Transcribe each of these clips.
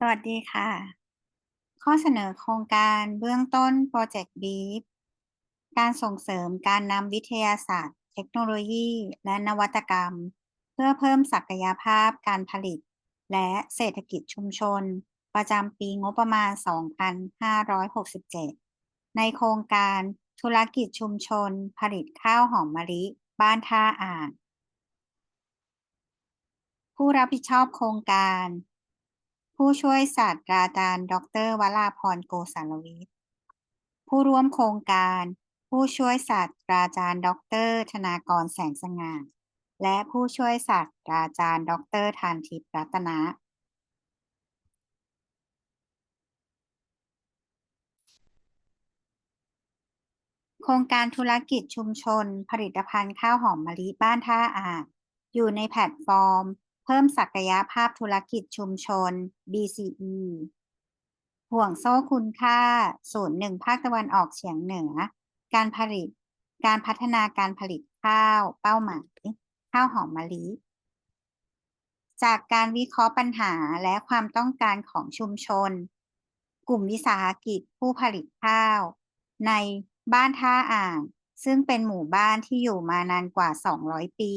สวัสดีค่ะ ข้อเสนอโครงการเบื้องต้นโปรเจกต์ BEEF การส่งเสริมการนำวิทยาศาสตร์ เทคโนโลยี และนวัตกรรม เพื่อเพิ่มศักยภาพการผลิต และเศรษฐกิจชุมชน ประจำปีงบประมาณ 2567 ในโครงการธุรกิจชุมชน ผลิตข้าวหอมมะลิ บ้านท่าอ่าง ผู้รับผิดชอบโครงการ ผู้ช่วยศาสตราจารย์ ดรวราพรโกสารวิทย์ ผู้ร่วมโครงการ ผู้ช่วยศาสตราจารย์ ดร ธนากรแสงสง่า และผู้ช่วยศาสตราจารย์ ดรทานทิพย์รัตนะ โครงการธุรกิจชุมชน ผลิตภัณฑ์ข้าวหอมมะลิบ้านท่าอ่างอยู่ในแพลตฟอร์ม เพิ่มศักยภาพธุรกิจชุมชน BCE ห่วงโซ่คุณค่า ศูนย์หนึ่งภาคตะวันออกเฉียงเหนือ การผลิต การพัฒนาการผลิตข้าว เป้าหมาย ข้าวหอมมะลิ จากการวิเคราะห์ปัญหาและความต้องการของชุมชน กลุ่มวิสาหกิจผู้ผลิตข้าว ในบ้านท่าอ่าง ซึ่งเป็นหมู่บ้านที่อยู่มานานกว่า 200 ปี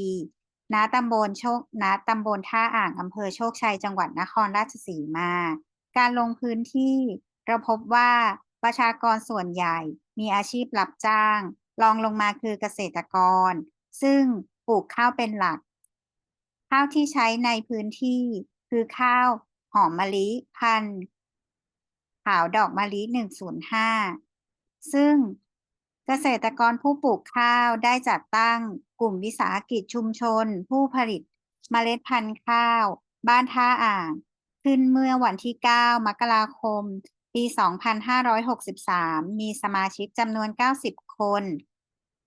ณตำบลโชคณตำบลท่าอ่างอำเภอโชคชัยจังหวัดนครราชสีมา การลงพื้นที่เราพบว่าประชากรส่วนใหญ่มีอาชีพรับจ้างรองลงมาคือเกษตรกร ซึ่งปลูกข้าวเป็นหลัก ข้าวที่ใช้ในพื้นที่คือข้าวหอมมะลิพันธุ์ขาวดอกมะลิ 105 ซึ่งเกษตรกรผู้ปลูกข้าวได้จัดตั้ง กลุ่มวิสาหกิจชุมชน ผู้ผลิตเมล็ดพันธุ์ข้าว บ้านท่าอ่าง ขึ้นเมื่อวันที่ 9 มกราคม ปี 2563 มีสมาชิกจำนวน 90 คน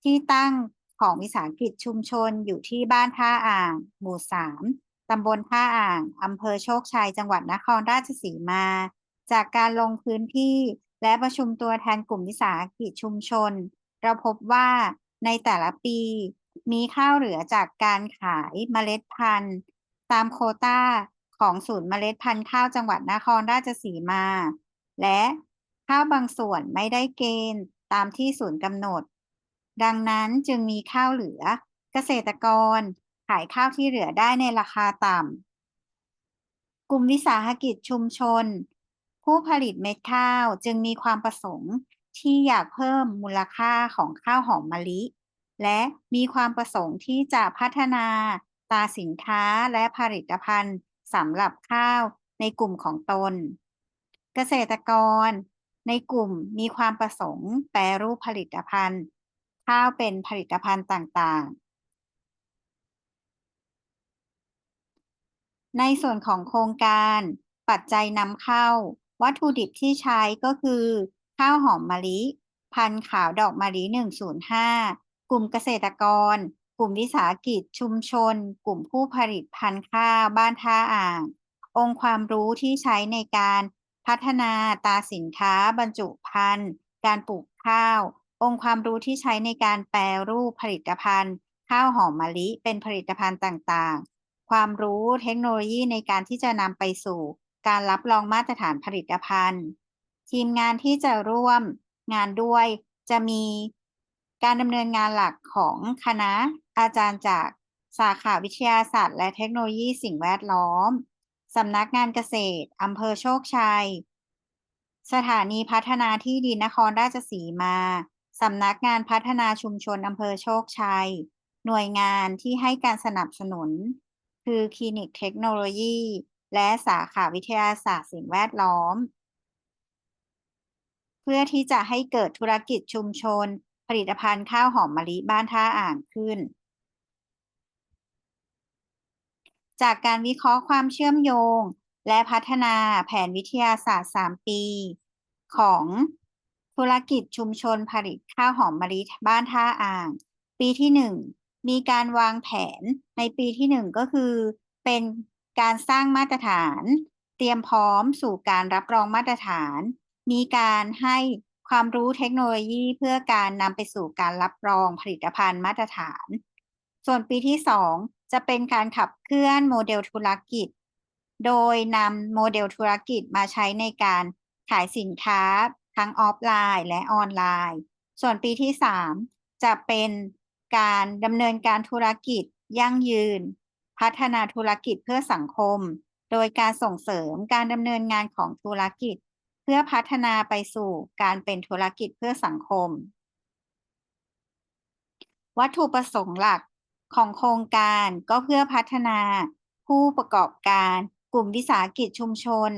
ที่ตั้งของวิสาหกิจชุมชนอยู่ที่บ้านท่าอ่าง หมู่ 3 ตำบลท่าอ่าง อำเภอโชคชัย จังหวัดนครราชสีมา จากการลงพื้นที่และประชุมตัวแทนกลุ่มวิสาหกิจชุมชน เราพบว่าในแต่ละปี มีข้าวเหลือจากการขายเมล็ดพันธุ์ ตามโคต้าของศูนย์เมล็ดพันธุ์ข้าวจังหวัดนครราชสีมา และข้าวบางส่วนไม่ได้เกณฑ์ตามที่ศูนย์กำหนด ดังนั้นจึงมีข้าวเหลือเกษตรกรขายข้าวที่เหลือได้ในราคาต่ำ กลุ่มวิสาหกิจชุมชน ผู้ผลิตเม็ดข้าวจึงมีความประสงค์ที่อยากเพิ่มมูลค่าของข้าวหอมมะลิ และมีความประสงค์ที่จะพัฒนาตราสินค้าและผลิตภัณฑ์สำหรับข้าวในกลุ่มของตน เกษตรกร ในกลุ่มมีความประสงค์แปรรูปผลิตภัณฑ์ ข้าวเป็นผลิตภัณฑ์ต่างๆ ในส่วนของโครงการปัจจัยนำเข้า วัตถุดิบที่ใช้ก็คือ ข้าวหอมมะลิ พันธุ์ขาวดอกมะลิ105 กลุ่มเกษตรกร กลุ่มวิสาหกิจชุมชน กลุ่มผู้ผลิตพันธุ์ข้าวบ้านท่าอ่าง องค์ความรู้ที่ใช้ในการพัฒนาตาสินค้า บรรจุภัณฑ์ การปลูกข้าว องค์ความรู้ที่ใช้ในการแปรรูปผลิตภัณฑ์ ข้าวหอมมะลิเป็นผลิตภัณฑ์ต่างๆ ความรู้เทคโนโลยีในการที่จะนำไปสู่ การรับรองมาตรฐานผลิตภัณฑ์ ทีมงานที่จะร่วมงานด้วยจะมี การดำเนินงานหลักของคณะอาจารย์จากสาขาวิทยาศาสตร์ และเทคโนโลยีสิ่งแวดล้อม สำนักงานเกษตรอำเภอโชคชัย สถานีพัฒนาที่ดินนครราชสีมา สำนักงานพัฒนาชุมชนอำเภอโชคชัย หน่วยงานที่ให้การสนับสนุน คือคลินิกเทคโนโลยี และสาขาวิทยาศาสตร์สิ่งแวดล้อม เพื่อที่จะให้เกิดธุรกิจชุมชน ลิตภัณฑ์ข้าวหอมมะลิบ้านท่าอ่างขึ้น จากการวิเคราะห์ความเชื่อมโยง และพัฒนาแผนวิทยาศาสตร์ 3 ปี ของธุรกิจชุมชนผลิตข้าวหอมมะลิบ้านท่าอ่าง ปีที่ 1 มีการวางแผนในปีที่ 1 ก็คือ เป็นการสร้างมาตรฐาน เตรียมพร้อมสู่การรับรองมาตรฐาน มีการให้ ความรู้เทคโนโลยีเพื่อการนำไปสู่การรับรองผลิตภัณฑ์มาตรฐาน ส่วนปีที่ 2 จะเป็นการขับเคลื่อนโมเดลธุรกิจ โดยนำโมเดลธุรกิจมาใช้ในการขายสินค้าทั้งออฟไลน์และออนไลน์ ส่วนปีที่ 3 จะเป็นการดำเนินการธุรกิจยั่งยืน พัฒนาธุรกิจเพื่อสังคม โดยการส่งเสริมการดำเนินงานของธุรกิจ เพื่อพัฒนาไปสู่การเป็นธุรกิจเพื่อสังคม วัตถุประสงค์หลักของโครงการก็เพื่อพัฒนาผู้ประกอบการกลุ่มวิสาหกิจชุมชน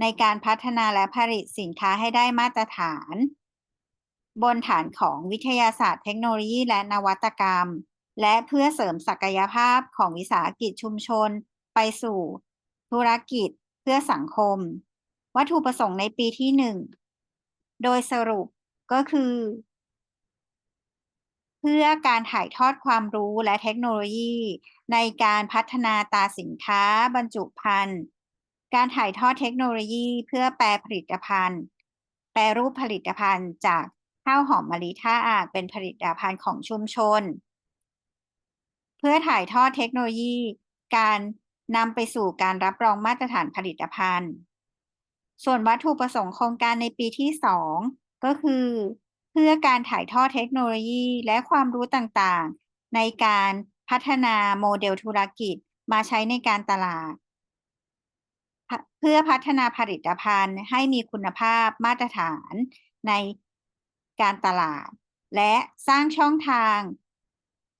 ในการพัฒนาและผลิตสินค้าให้ได้มาตรฐาน บนฐานของวิทยาศาสตร์เทคโนโลยีและนวัตกรรม และเพื่อเสริมศักยภาพของวิสาหกิจชุมชน ไปสู่ ธุรกิจเพื่อสังคม วัตถุประสงค์ในปีที่หนึ่ง โดยสรุปก็คือ เพื่อการถ่ายทอดความรู้และเทคโนโลยี ในการพัฒนาตาสินค้าบรรจุภัณฑ์ การถ่ายทอดเทคโนโลยีเพื่อแปลผลิตภัณฑ์ แปรรูปผลิตภัณฑ์จากข้าวหอมมะลิท่าอางเป็นผลิตภัณฑ์ของชุมชน เพื่อถ่ายทอดเทคโนโลยี การนำไปสู่การรับรองมาตรฐานผลิตภัณฑ์ ส่วนวัตถุประสงค์โครงการในปีที่ 2 ก็คือ เพื่อการถ่ายทอดเทคโนโลยีและความรู้ต่างๆ ในการพัฒนาโมเดลธุรกิจมาใช้ในการตลาด เพื่อพัฒนาผลิตภัณฑ์ให้มีคุณภาพมาตรฐานในการตลาด และสร้างช่องทาง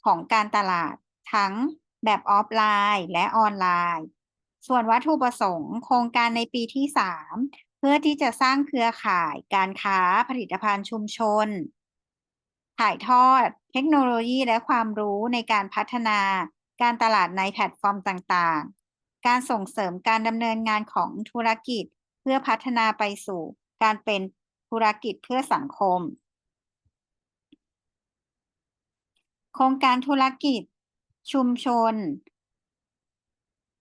ของการตลาดทั้งแบบออฟไลน์และออนไลน์ ส่วนวัตถุประสงค์ โครงการในปีที่ 3 เพื่อที่จะสร้างเครือข่ายการค้าผลิตภัณฑ์ชุมชน ถ่ายทอด เทคโนโลยีและความรู้ในการพัฒนาการตลาดในแพลตฟอร์มต่างๆ การส่งเสริมการดำเนินงานของธุรกิจ เพื่อพัฒนาไปสู่การเป็นธุรกิจเพื่อสังคม โครงการธุรกิจชุมชน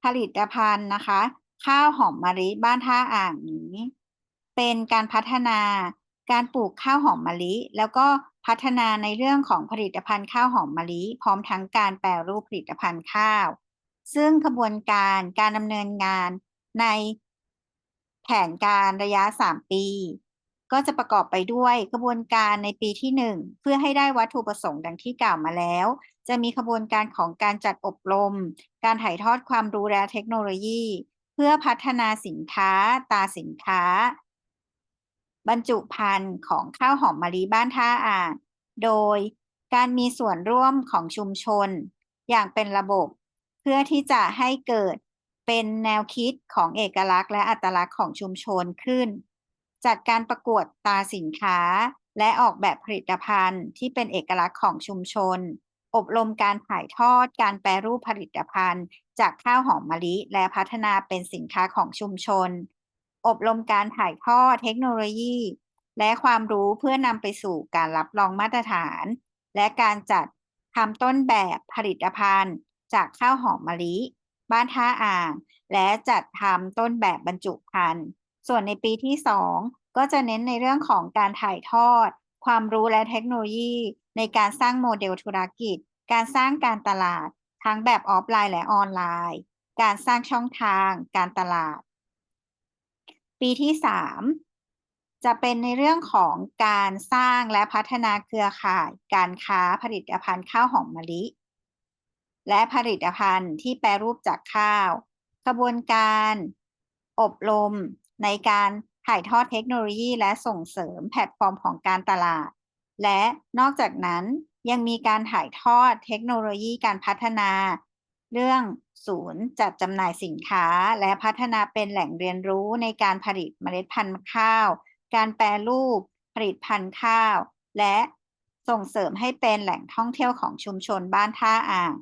ผลิตภัณฑ์นะคะ ข้าวหอมมะลิบ้านท่าอ่างนี้ เป็นการพัฒนาการปลูกข้าวหอมมะลิ แล้วก็พัฒนาในเรื่องของผลิตภัณฑ์ข้าวหอมมะลิ พร้อมทั้งการแปรรูปผลิตภัณฑ์ข้าว ซึ่งกระบวนการการดำเนินงานในแผนการระยะ 3 ปี ก็จะประกอบไปด้วยกระบวนการในปีที่ 1 เพื่อให้ได้วัตถุประสงค์ดังที่กล่าวมาแล้ว จะมีกระบวนการของการจัดอบรม การถ่ายทอดความรู้และเทคโนโลยี เพื่อพัฒนาสินค้าตาสินค้า บรรจุภัณฑ์ของข้าวหอมมะลิบ้านท่าอ่างโดยการมีส่วนร่วมของชุมชน อย่างเป็นระบบ เพื่อที่จะให้เกิดเป็นแนวคิดของเอกลักษณ์และอัตลักษณ์ของชุมชนขึ้น จัดการประกวดตาสินค้าและออกแบบผลิตภัณฑ์ที่เป็นเอกลักษณ์ของชุมชน อบรมการถ่ายทอดการแปรรูปผลิตภัณฑ์ จากข้าวหอมมะลิ และพัฒนาเป็นสินค้าของชุมชน อบรมการถ่ายทอดเทคโนโลยี และความรู้เพื่อนำไปสู่การรับรองมาตรฐาน และการจัดทำต้นแบบผลิตภัณฑ์ จากข้าวหอมมะลิ บ้านท่าอ่าง และจัดทำต้นแบบบรรจุภัณฑ์ ส่วนในปีที่ 2 ก็จะเน้นในเรื่องของการถ่ายทอด ความรู้และเทคโนโลยี ในการสร้างโมเดลธุรกิจ การสร้างการตลาด ทั้งแบบออฟไลน์และออนไลน์ การสร้างช่องทางการตลาด ปีที่ 3 จะเป็นในเรื่องของการสร้างและพัฒนาเครือข่าย การค้าผลิตภัณฑ์ข้าวหอมมะลิ และผลิตภัณฑ์ที่แปรรูปจากข้าว กระบวนการ อบรมในการถ่ายทอดเทคโนโลยีและส่งเสริมแพลตฟอร์มของการตลาด และนอกจากนั้นยังมีการถ่ายทอดเทคโนโลยีการพัฒนา เรื่องศูนย์จัดจำหน่ายสินค้า และพัฒนาเป็นแหล่งเรียนรู้ในการผลิตเมล็ดพันธุ์ข้าว การแปรรูป ผลิตพันธุ์ข้าว และส่งเสริมให้เป็นแหล่งท่องเที่ยวของชุมชนบ้านท่าอ่าง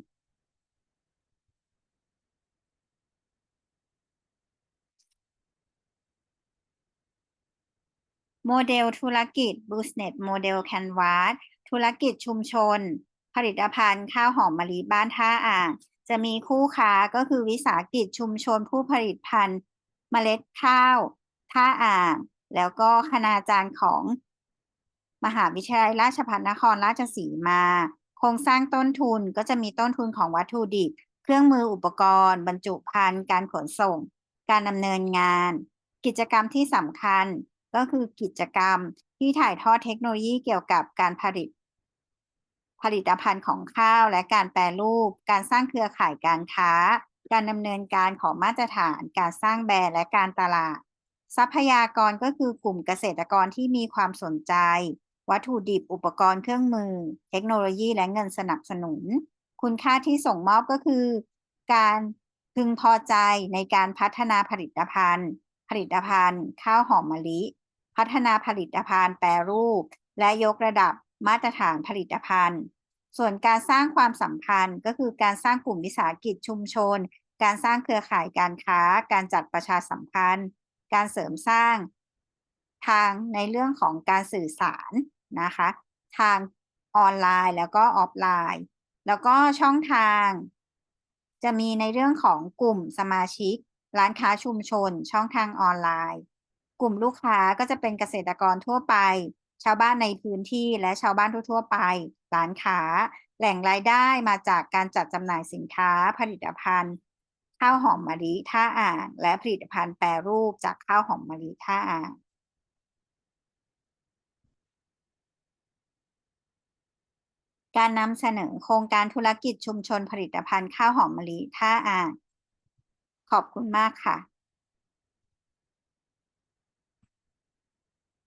โมเดลธุรกิจ Business Model Canvas ธุรกิจชุมชน ผลิตภัณฑ์ข้าวหอมมะลิบ้านท่าอ่าง จะมีคู่ค้าก็คือวิสาหกิจชุมชนผู้ผลิตพันธุ์เมล็ดข้าวท่าอ่าง แล้วก็คณาจารย์ของมหาวิทยาลัยราชภัฏนครราชสีมา โครงสร้างต้นทุนก็จะมีต้นทุนของวัตถุดิบ เครื่องมืออุปกรณ์ บรรจุภัณฑ์ การขนส่ง การดำเนินงาน กิจกรรมที่สำคัญ ก็คือกิจกรรมที่ถ่ายทอดเทคโนโลยีเกี่ยวกับการผลิต ผลิตภัณฑ์ของข้าวและการแปรรูป การสร้างเครือข่ายการค้า การดำเนินการของมาตรฐาน การสร้างแบรนด์และการตลาด ทรัพยากรก็คือกลุ่มเกษตรกรที่มีความสนใจ วัตถุดิบอุปกรณ์เครื่องมือ เทคโนโลยีและเงินสนับสนุน คุณค่าที่ส่งมอบก็คือ การพึงพอใจในการพัฒนาผลิตภัณฑ์ ผลิตภัณฑ์ ข้าวหอมมะลิ พัฒนาผลิตภัณฑ์แปรรูป และยกระดับมาตรฐานผลิตภัณฑ์ ส่วนการสร้างความสัมพันธ์ก็คือการสร้างกลุ่มวิสาหกิจชุมชน การสร้างเครือข่ายการค้า การจัดประชาสัมพันธ์ การเสริมสร้างทางในเรื่องของการสื่อสารนะคะ ทางออนไลน์แล้วก็ออฟไลน์ แล้วก็ช่องทาง จะมีในเรื่องของกลุ่มสมาชิก ร้านค้าชุมชน ช่องทางออนไลน์ กลุ่มลูกค้าก็จะเป็นเกษตรกรทั่วไป ชาวบ้านในพื้นที่และชาวบ้านทั่ว ๆ ไป ร้านค้า แหล่งรายได้มาจากการจัดจำหน่ายสินค้า ผลิตภัณฑ์ ข้าวหอมมะลิท่าอ่าง และผลิตภัณฑ์แปรรูปจากข้าวหอมมะลิท่าอ่างการนำเสนอโครงการธุรกิจชุมชนผลิตภัณฑ์ข้าวหอมมะลิท่าอ่าง ขอบคุณมากค่ะ